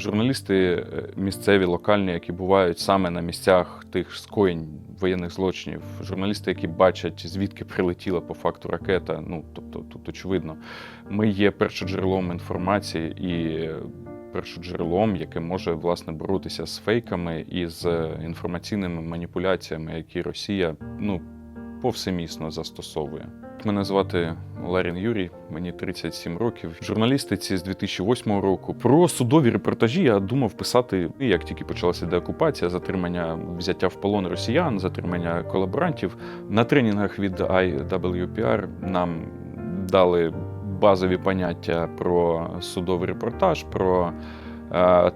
Журналісти е, місцеві, локальні, які бувають саме на місцях тих скоєнь воєнних злочинів, журналісти, які бачать, звідки прилетіла по факту ракета. Ну тобто, тут очевидно, ми є першоджерелом інформації і першоджерелом, яке може власне боротися з фейками і з е, інформаційними маніпуляціями, які Росія ну повсемісно застосовує. Мене звати Ларін Юрій, мені 37 років. Журналістиці з 2008 року. Про судові репортажі я думав писати, як тільки почалася деокупація, затримання взяття в полон росіян, затримання колаборантів. На тренінгах від IWPR нам дали базові поняття про судовий репортаж, про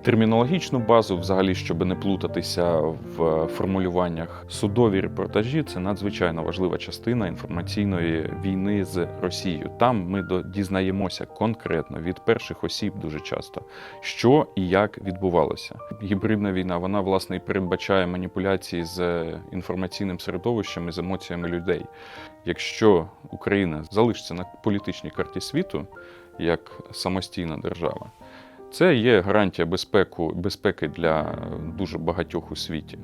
термінологічну базу, взагалі, щоб не плутатися в формулюваннях. Судові репортажі це надзвичайно важлива частина інформаційної війни з Росією. Там ми дізнаємося конкретно від перших осіб дуже часто, що і як відбувалося. Гібридна війна вона власне і передбачає маніпуляції з інформаційним середовищем і з емоціями людей. Якщо Україна залишиться на політичній карті світу як самостійна держава, це є гарантія безпеку, безпеки для дуже багатьох у світі.